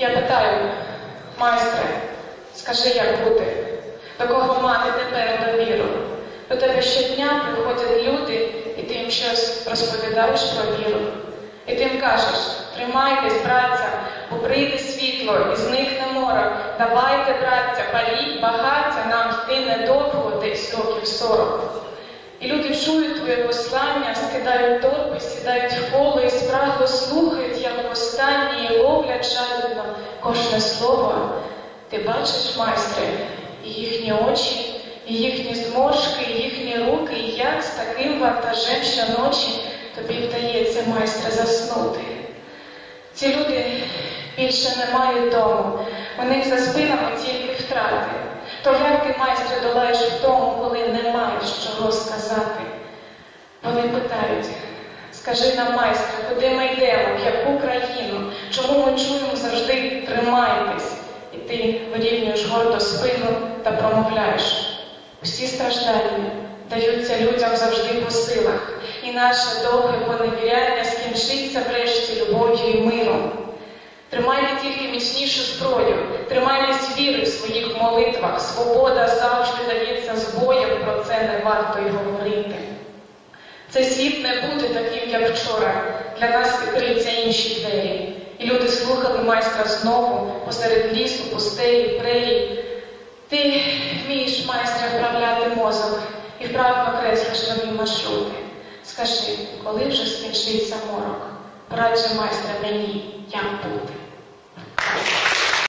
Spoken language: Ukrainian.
Я питаю, майстре, скажи, як бути? До кого мати тепер довіру? До тебе щодня приходять люди, і ти їм щось розповідаєш про віру. І ти їм кажеш, тримайтесь, браття, бо прийде світло і зникне море. Давайте, браття, паліть багаття, нам йти недовго, десь років сорок. І люди чують твоє послання, скидають торби, сідають в спрагло слухають, як останні і ловлять жадібно кожне слово. Ти бачиш, майстре, і їхні очі, їхні зморшки, їхні руки, і як з таким вантажем щоночі тобі вдається, майстре, заснути. Ці люди більше не мають дому, у них за спинами тільки втрати. То як ти, майстре, долаєш в тому, коли не маєш чого сказати? Вони питають, скажи нам, майстре, куди ми йдемо, в яку країну? Чому ми чуємо завжди тримайтесь? І ти вирівнюєш гордо спину та промовляєш. Усі страждання даються людям завжди по силах, і наше довге поневіряння скінчиться врешті любов'ю і миром. Тримайте тільки міцнішу зброю, тримайтесь віри в своїх молитвах. Свобода завжди дається з боєм, про це не варто й говорити. Не бути таким, як вчора. Для нас відкриються інші двері. І люди слухали майстра знову посеред лісу, пустелі, прерій. Ти вмієш, майстра, вправляти мозок і вправно креслиш нові маршрути. Скажи, коли вже скінчиться морок? Порадь майстра мені.